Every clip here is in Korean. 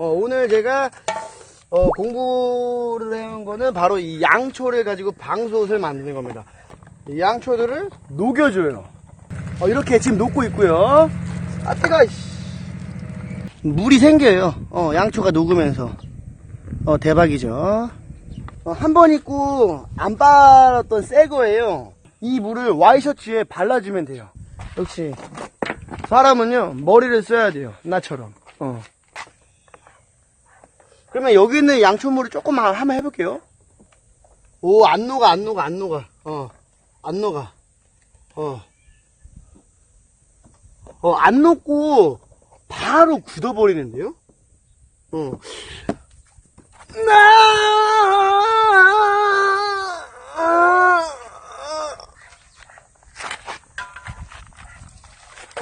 어, 오늘 제가 어, 공부를 해온 거는 바로 이 양초를 가지고 방수옷을 만드는 겁니다. 이 양초들을 녹여줘요. 어, 이렇게 지금 녹고 있고요. 아, 뜨거, 씨. 물이 생겨요. 어, 양초가 녹으면서. 어, 대박이죠. 어, 한 번 입고 안 빨았던 새 거예요. 이 물을 와이셔츠에 발라주면 돼요. 역시 사람은요 머리를 써야 돼요. 나처럼. 어. 그러면 여기 있는 양초물을 조금만 한번 해볼게요. 오, 안 녹아, 안 녹아, 안 녹아. 어, 안 녹아. 어. 어, 안 녹고 바로 굳어버리는데요? 어.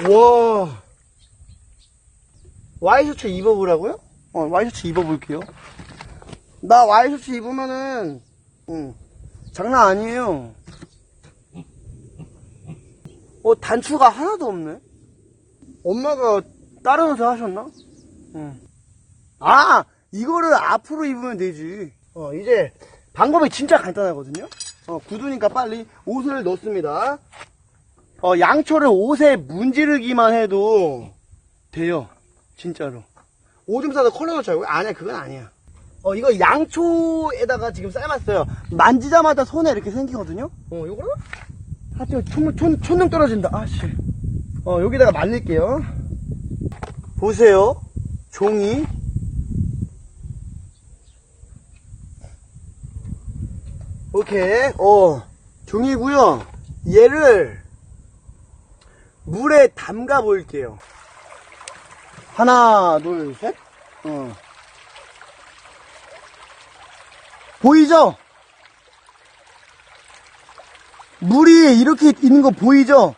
와. 와이셔츠 입어보라고요? 어, 와이셔츠 입어볼게요. 나 와이셔츠 입으면은, 응, 장난 아니에요. 어, 단추가 하나도 없네? 엄마가 다른 옷을 하셨나? 응. 아! 이거를 앞으로 입으면 되지. 어, 이제, 방법이 진짜 간단하거든요? 어, 굳으니까 빨리 옷을 넣습니다. 어, 양초를 옷에 문지르기만 해도 돼요. 진짜로. 오줌 싸서 컬러 넣자고? 아니야, 그건 아니야. 어, 이거 양초에다가 지금 삶았어요. 만지자마자 손에 이렇게 생기거든요? 어, 이거를? 하여튼, 촌, 촌, 촌능 떨어진다. 아씨. 어, 여기다가 말릴게요. 보세요. 종이. 오케이. 어, 종이고요 얘를 물에 담가 볼게요. 하나, 둘, 셋. 어. 보이죠? 물이 이렇게 있는 거 보이죠?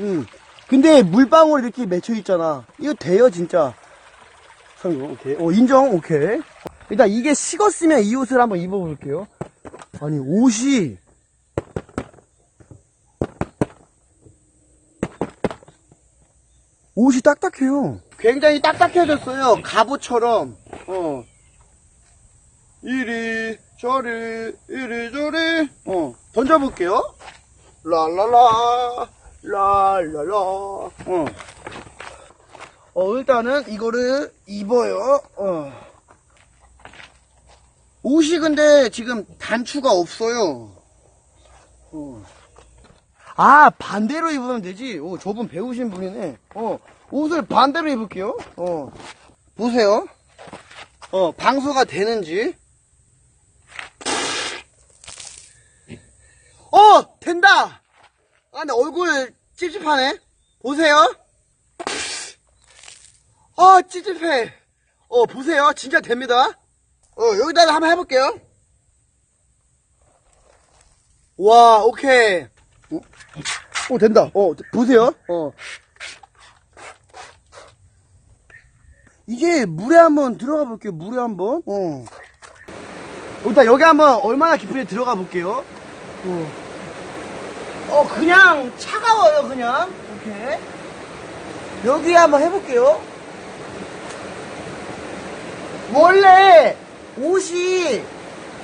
응. 근데 물방울 이렇게 맺혀 있잖아. 이거 돼요, 진짜. 성공, 오케이. 어, 인정, 오케이. 일단 이게 식었으면 이 옷을 한번 입어볼게요. 아니, 옷이. 옷이 딱딱해요. 굉장히 딱딱해졌어요. 갑옷처럼. 어. 이리, 저리, 이리, 저리. 어. 던져볼게요. 라라라, 라라라. 어. 어, 일단은 이거를 입어요. 어. 옷이 근데 지금 단추가 없어요. 어. 아, 반대로 입으면 되지. 오, 저분 배우신 분이네. 어, 옷을 반대로 입을게요. 어, 보세요. 어, 방수가 되는지. 어, 된다! 아, 내 얼굴 찝찝하네. 보세요. 아, 찝찝해. 어, 보세요. 진짜 됩니다. 어, 여기다가 한번 해볼게요. 와, 오케이. 어, 어, 된다. 어, 보세요. 어. 이게 물에 한번 들어가 볼게요. 물에 한번. 어. 일단 여기 한번 얼마나 깊이 들어가 볼게요. 어. 어, 그냥 차가워요, 그냥. 오케이. 여기 한번 해볼게요. 원래 옷이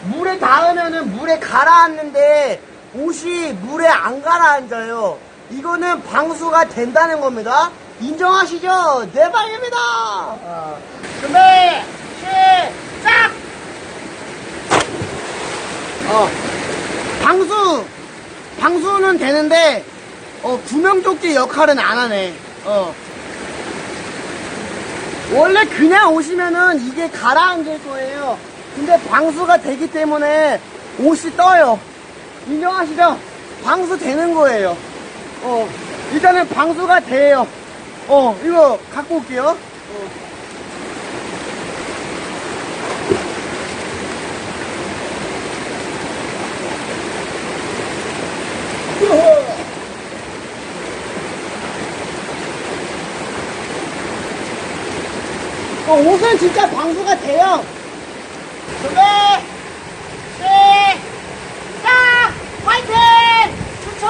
물에 닿으면은 물에 가라앉는데 옷이 물에 안 가라앉아요. 이거는 방수가 된다는 겁니다. 인정하시죠? 내 방입니다. 어. 준비 시작. 어 방수 방수는 되는데 어 구명조끼 역할은 안 하네. 어 원래 그냥 오시면은 이게 가라앉을 거예요. 근데 방수가 되기 때문에 옷이 떠요. 인정하시죠? 방수 되는 거예요. 어, 일단은 방수가 돼요. 어, 이거 갖고 올게요. 어. 어, 옷은 진짜 방수가 돼요. 준비,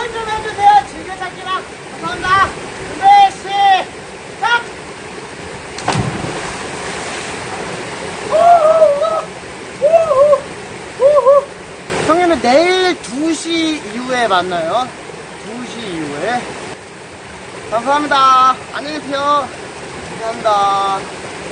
응원 좀 해주세요. 즐겨찾기랑 감사합니다. 준비 시작! 형님은 내일 2시 이후에 만나요. 2시 이후에. 감사합니다. 안녕히 계세요. 감사합니다.